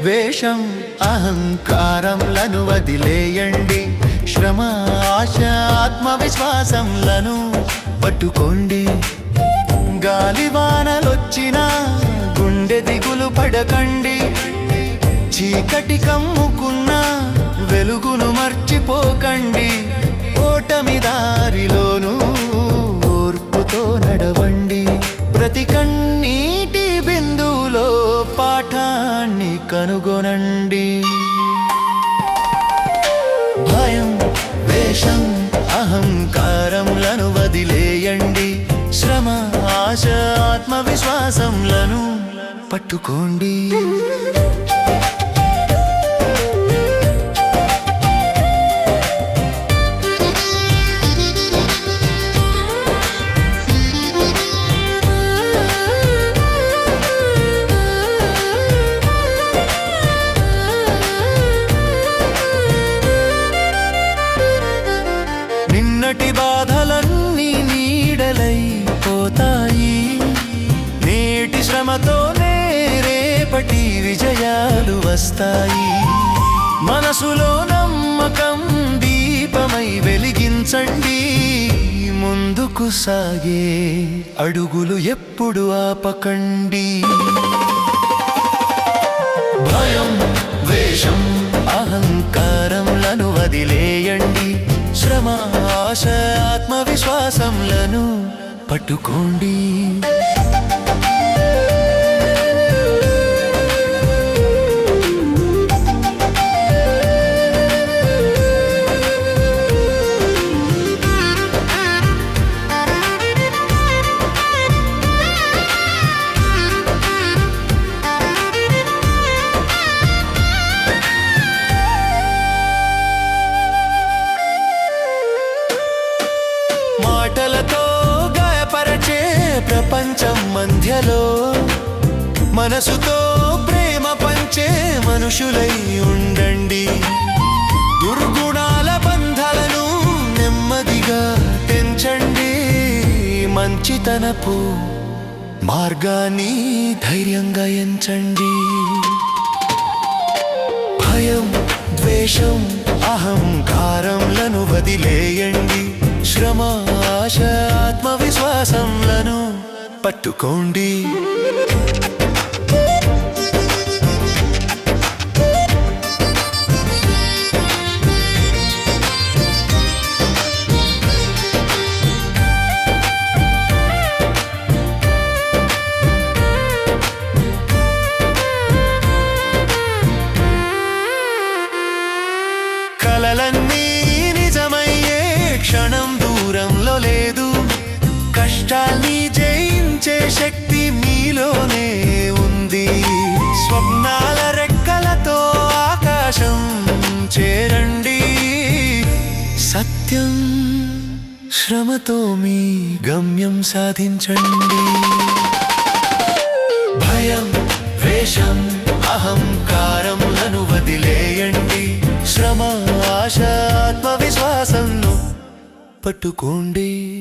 వేషం అహంకారంలను వదిలేయండి. శ్రమ ఆశ ఆత్మవిశ్వాసంలను పట్టుకోండి. గాలివానలొచ్చినా గుండె దిగులు పడకండి. చీకటి కమ్ముకున్న వెలుగును మర్చిపోకండి. ఓటమి దారిలోను కనుగొనండి. భయం వేషం అహంకారంలను వదిలేయండి. శ్రమ ఆశ ఆత్మవిశ్వాసంలను పట్టుకోండి. విజయాలు వస్తాయి మనసులో నమ్మకం దీపమై వెలిగించండి. ముందుకు సాగే అడుగులు ఎప్పుడు ఆపకండి. భయం వేషం అహంకారంలను వదిలేయండి. శ్రమ ఆశ ఆత్మవిశ్వాసంలను పట్టుకోండి. ప్రపంచం మధ్యలో మనసుతో ప్రేమ పంచే మనుషులై ఉండండి. దుర్గుణాల బంధాలను నెమ్మదిగా తెంచండి. మంచితనపు మార్గాన్ని ధైర్యంగా ఎంచండి. భయం ద్వేషం అహంకారంలను వదిలేయండి. శ్రమ ఆశ ఆత్మవిశ్వాసంలో పట్టుకోండి. కలలన్నీ నిజమయ్యే క్షణం దూరంలో లేదు. కష్టాన్ని జై జయించే శక్తి మీలోనే ఉంది. స్వప్నాల రెక్కలతో ఆకాశం చేరండి. సత్యం శ్రమతో మీ గమ్యం సాధించండి. భయం వేషం అహంకారములను వదిలేయండి. శ్రమ ఆశ ఆత్మవిశ్వాసంను పట్టుకోండి.